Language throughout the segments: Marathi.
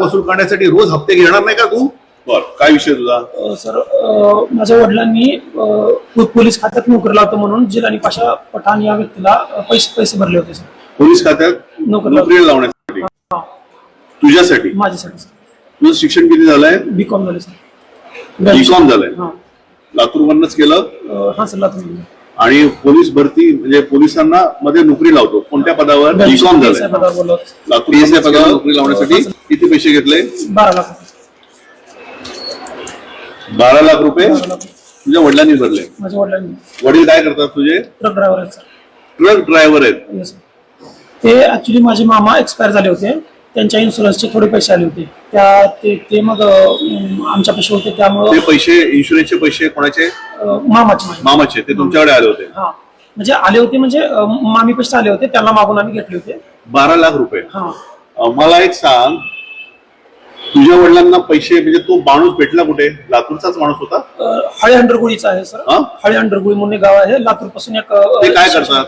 वसूल करण्यासाठी रोज हप्ते घेणार नाही का तू? बर काय विषय तुझा? अ, सर अ, माझ्या वडिलांनी अ, पो- पोलीस खात्यात नोकरीला होतं म्हणून जिलानी पाशा पठाण या व्यक्तीला अ, पैसे पैसे भरले होते सर. पोलीस खात्यात नोकरी नोकरीला लावण्यासाठी? हा, तुझ्यासाठी? माझ्यासाठी सर. तुझं शिक्षण किती झालंय? बी कॉम झाले सर. बीकॉम झालंय. हा. लातूर मधनच केलं? अ, हा सर लातूर आणि पोलीस भरती म्हणजे पोलिसांना मध्ये नोकरी लावतो. कोणत्या पदावर? बीकॉम होतो. लातूर पदावर नोकरी लावण्यासाठी किती पैसे घेतले? बारा लाख रुपये. बारा लाख रुपये. तुझ्या वडिलांनी भरले. माझ्या वडिलांनी. वडील काय करतात तुझे? ट्रक ड्रायव्हर ट्रक ड्रायव्हर आहेत. ते ऍक्च्युली माझे मामा एक्सपायर झाले होते. त्यांच्या इन्शुरन्सचे थोडे पैसे आले होते. त्या ते ते मग अं, आमच्या पैसे होते त्यामुळं ते पैसे इन्शुरन्सचे पैसे कोणाचे? अं, मामाचे मामाचे ते तुमच्याकडे आले होते. हा. म्हणजे आले होते म्हणजे अं, मामी पैसे आले होते त्यांना मागून आम्ही घेतले होते. बारा लाख रुपये. हा. अं, मला एक सांग. तुझ्या वडिलांना पैसे म्हणजे तो माणूस भेटला कुठे? लातूरचाच माणूस होता? अं, हळे अंडरगुळीचा आहे सर. हा? हळे अंडरगुळी म्हणून एक गाव आहे. लातूरपासून एक ते काय करतात?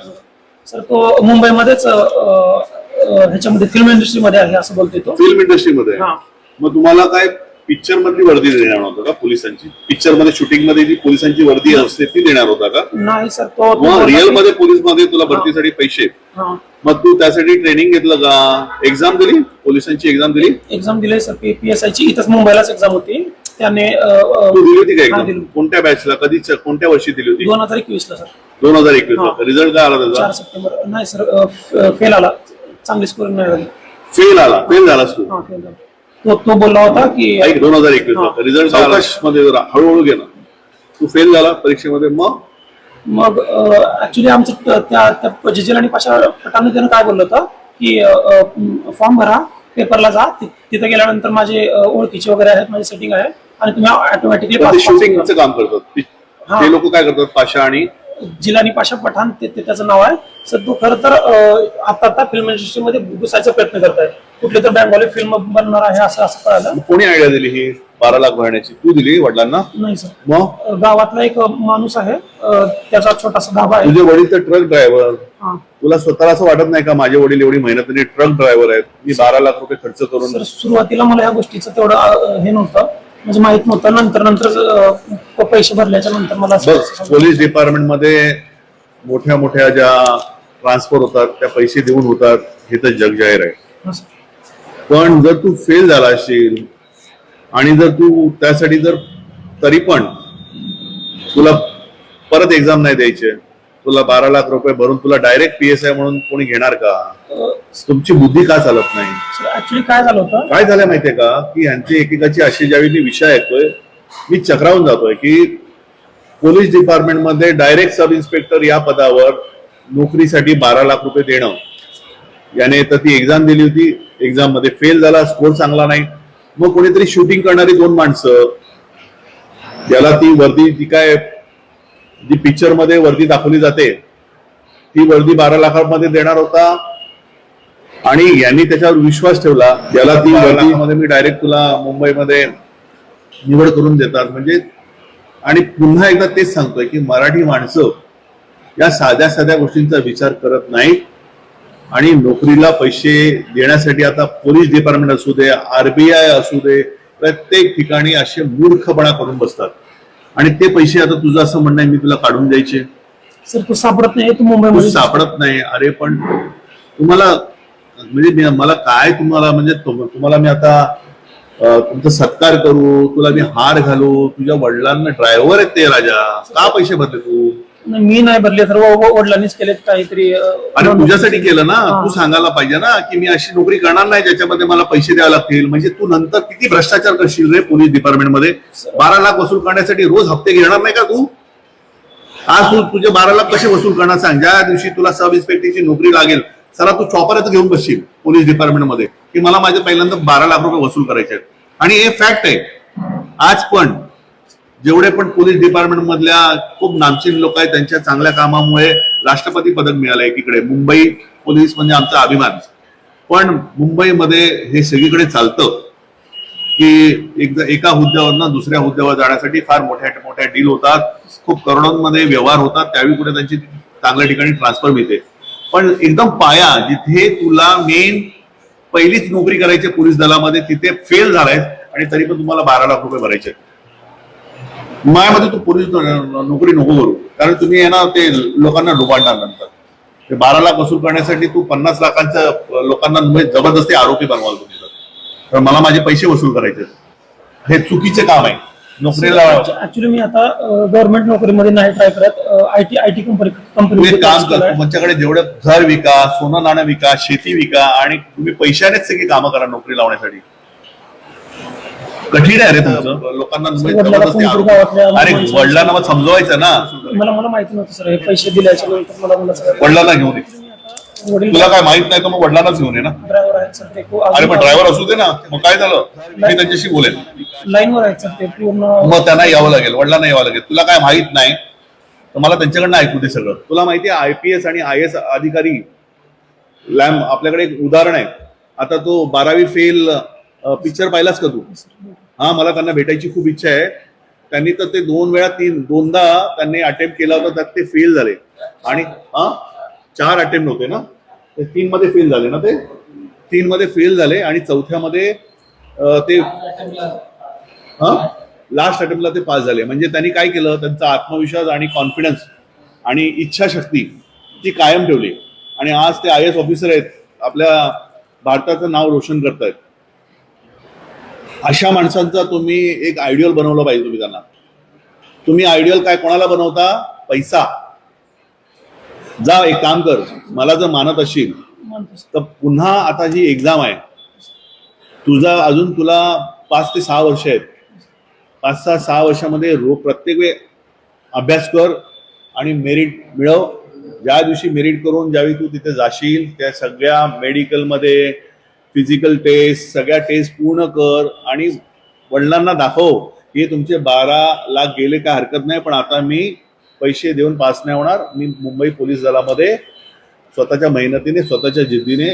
सर तो मुंबईमध्येच अं, ह्याच्यामध्ये फिल्म इंडस्ट्रीमध्ये आहे असं बोलतोय तो. फिल्म इंडस्ट्रीमध्ये हा. मग तुम्हाला काय पिक्चर मधली वर्दी देणार होता का पोलिसांची? पिक्चरमध्ये शूटिंगमध्ये जी पोलिसांची वर्दी असते ती देणार होता का? नाही सर तो मग रिअलमध्ये पोलीसमध्ये तुला भरतीसाठी पैसे. हा. मग तू त्यासाठी ट्रेनिंग घेतलं का? एक्झाम दिली? पोलिसांची एक्झाम दिली? एक्झाम दिली सर पी एस आय ची. इथंच मुंबईलाच एक्झाम होती. त्याने तू दिली होती का एक्झाम. कोणत्या बॅचला कधी कोणत्या वर्षी दिली होती? दोन हजार एकवीस ला सर दोन हजार एकवीस हा. ला रिझल्ट काय आला चार त्याचा सप्टेंबर नाही सर फेल आला. चांगली स्कोर झाली फेल आला. फेल तू हा झाला. तो तो बोलला होता की ऐक दोन हजार एकवीस हा. रिझल्ट सावकाशमध्ये जरा हळूहळू घे ना. तू फेल झाला परीक्षेमध्ये मग? मग ऍक्च्युली आमचं त- त्या त्या जिजेल आणि पाशा पटाने त्यानं काय बोललं होतं की फॉर्म भरा पेपरला जा. ति- तिथे गेल्यानंतर माझे अ, ओळखीचे वगैरे आहेत माझी सेटिंग आहे आणि तुम्ही ऑटोमॅटिकली पण ते शूटिंगचं काम करतात. ते- हा. ते लोक काय करतात? पाशा आणि जिलानी पाशा पठाण ते ते त्याचं नाव आहे. सर तो खरं तर आता आता फिल्म इंडस्ट्रीमध्ये घुसायचा प्रयत्न करत आहे कुठली तर बँगॉली फिल्म बनणार आहे असं असं कळालं. कोणी आयडिया दिली ही? बारा लाख भरण्याची. तू दिली वडिलांना? नाही सर. मग? गावातला एक माणूस आहे अ, त्याचा छोटासा धाबा आहे. तुझे वडील तर ट्रक ड्रायव्हर हा. तुला स्वतःला असं वाटत नाही का माझे वडील एवढी मेहनतीने ट्रक ड्रायव्हर आहेत? मी बारा लाख रुपये खर्च करून सर सुरुवातीला मला ह्या गोष्टीचं तेवढं अ, हे नव्हतं. म्हणजे माहीत नव्हतं. नंतर नंतर अ, पैसे भरल्याच्या नंतर मला बघ पोलीस डिपार्टमेंटमध्ये मोठ्या मोठ्या ज्या ट्रान्सफर होतात त्या पैसे देऊन होतात हे तर जग जाहीर आहे. पण जर तू फेल झाला असशील आणि जर तू त्यासाठी जर तरी पण तुला परत एक्झाम नाही द्यायचे तुला बारा लाख रुपये भरून तुला डायरेक्ट पीएसआय म्हणून कोणी घेणार का? तुमची बुद्धी का चालत नाही? ऍक्च्युली काय झालं होतं? काय झालंय माहितीये का? की यांची एकेकाची अशी ज्यावेळी मी विषय ऐकतोय मी चक्रावून जातोय की पोलीस डिपार्टमेंटमध्ये डायरेक्ट सब इन्स्पेक्टर या पदावर नोकरीसाठी बारा लाख रुपये देणं. याने तर ती एक्झाम दिली होती. एक्झाममध्ये फेल झाला स्कोर चांगला नाही. मग कोणीतरी शूटिंग करणारी दोन माणसं ज्याला ती वर्दी जी काय जी पिक्चरमध्ये वर्दी दाखवली जाते ती वर्दी बारा लाखामध्ये देणार होता. आणि यांनी त्याच्यावर विश्वास ठेवला ज्याला ती वर्दीमध्ये मी डायरेक्ट तुला मुंबईमध्ये निवड करून देतात. म्हणजे आणि पुन्हा एकदा तेच सांगतोय की मराठी माणसं या साध्या साध्या गोष्टींचा विचार करत नाहीत. आणि नोकरीला पैसे देण्यासाठी आता पोलीस डिपार्टमेंट असू दे आरबीआय असू दे प्रत्येक ठिकाणी असे मूर्खपणा करून बसतात. आणि ते पैसे आता तुझं असं म्हणणं आहे मी तुला काढून द्यायचे. सर तू सापडत नाही तू मुंबईमध्ये सापडत नाही. अरे पण तुम्हाला म्हणजे मला काय तुम्हाला म्हणजे तुम- तुम्हाला मी आता तुमचा सत्कार करू तुला मी हार घालू तुझ्या वडिलांना ड्रायव्हर आहेत ते राजा. का पैसे भरले तू? मी नाही भरले तर व- व- वडिलांनीच केले काहीतरी अरे तुझ्यासाठी केलं ना. तू सांगायला पाहिजे ना की मी अशी नोकरी करणार नाही ज्याच्यामध्ये मला पैसे द्यावे लागतील. म्हणजे तू नंतर किती भ्रष्टाचार करशील रे पोलीस डिपार्टमेंटमध्ये? बारा लाख वसूल करण्यासाठी रोज हप्ते घेणार नाही का तू? आज तू तुझे बारा लाख कसे वसूल करणार? सांग. ज्या दिवशी तुला सब इन्स्पेक्टरची नोकरी लागेल चला तू चॉपरच घेऊन बसशील पोलीस डिपार्टमेंटमध्ये की मला माझे पहिल्यांदा बारा लाख रुपये वसूल करायचे आहेत. आणि हे फॅक्ट आहे. आज पण जेवढे पण पोलीस डिपार्टमेंट मधल्या खूप नामचीन लोक आहेत त्यांच्या चांगल्या कामामुळे राष्ट्रपती पदक मिळालं एकीकडे. मुंबई पोलीस म्हणजे आमचा अभिमान. पण मुंबईमध्ये हे सगळीकडे चालतं की एकदा एका हुद्द्यावर दुसऱ्या हुद्द्यावर जाण्यासाठी फार मोठ्या मोठ्या डील होतात. खूप करोडोंमध्ये व्यवहार होतात. त्यावेळी कुठे त्यांची चांगल्या ठिकाणी ट्रान्सफर मिळते. पण एकदम पाया जिथे तुला मेन पहिलीच नोकरी करायची पोलीस दलामध्ये तिथे फेल झालाय आणि तरी पण तुम्हाला बारा लाख रुपये भरायचे मायामध्ये तू पोलीस नोकरी नको करू. कारण तुम्ही आहे ना ते लोकांना लुबाडणार नंतर. ते बारा लाख वसूल करण्यासाठी तू पन्नास लाखांच्या लोकांना म्हणजे जबरदस्ती आरोपी बनवाल तुम्ही तर. मला माझे पैसे वसूल करायचे हे चुकीचे काम आहे. नोकरीला ऍक्च्युली मी आता गव्हर्नमेंट नोकरीमध्ये नाही ट्राय करत. आयटी आयटी कंपनी तू एक काम कर कंपनी तुमच्याकडे जेवढं घर विका सोनं नाणं विका शेती विका आणि तुम्ही पैशानेच सगळी कामं करा नोकरी लावण्यासाठी. कठीण आहे रे तुमचं. लोकांना म्हणजे अरे वडिलांना मग समजवायचं ना. मला मला माहिती नव्हतं सर. हे पैसे दिल्याच्या नंतर मला मला वडिलांना घेऊन तुला काय माहीत नाही तर मग वडिलांनाच घेऊन ये ना. ड्रायव्हर आहेत सर ते. अरे पण ड्रायव्हर असू दे ना. मग काय झालं? मी त्यांच्याशी बोलेन. लाईनवर आहेत सर ते पूर्ण मग त्यांना यावं लागेल वडिलांना यावं लागेल. तुला काय माहीत नाही? तर मला त्यांच्याकडनं ऐकू दे सगळं. तुला माहिती आहे आय पी एस आणि आय एस अधिकारी लॅम आपल्याकडे एक उदाहरण आहे. आता तो बारावी फेल पिक्चर पाहिलास का तू? हा मला त्यांना भेटायची खूप इच्छा आहे. त्यांनी तर ते दोन वेळा तीन दोनदा त्यांनी अटेम्प्ट केला होता त्यात ते फेल झाले. आणि हा चार अटेम्प्ट होते ना? ते तीन मध्ये फेल झाले ना ते? तीन मध्ये फेल झाले आणि चौथ्यामध्ये ते हा? लास्ट अटेम्प्टला ते पास झाले. म्हणजे त्यांनी काय केलं? त्यांचा आत्मविश्वास आणि कॉन्फिडन्स आणि इच्छाशक्ती ती कायम ठेवली. आणि आज ते आय एस ऑफिसर आहेत. आपल्या भारताचं नाव रोशन करतायत. अशा माणसांचा तुम्ही एक आयडियल बनवलं पाहिजे तुम्ही त्यांना. तुम्ही आयडियल काय कोणाला बनवता? पैसा. जा एक काम कर. मला जर मानत असशील तर पुन्हा आता ही एक्झाम आहे. तुझा अजून तुला पाच ते सहा वर्ष आहेत. पाच सहा सहा वर्षामध्ये रो प्रत्येक वेळ अभ्यास कर आणि मेरिट मिळव. ज्या दिवशी मेरिट करून ज्यावेळी तू तिथे जाशील त्या सगळ्या मेडिकलमध्ये फिजिकल टेस्ट सगळ्या टेस्ट पूर्ण कर आणि वडिलांना दाखव हे तुमचे बारा लाख गेले काय हरकत नाही पण आता मी पैसे देऊन पास नाही होणार. मी मुंबई पोलीस दलामध्ये स्वतःच्या मेहनतीने स्वतःच्या जिद्दीने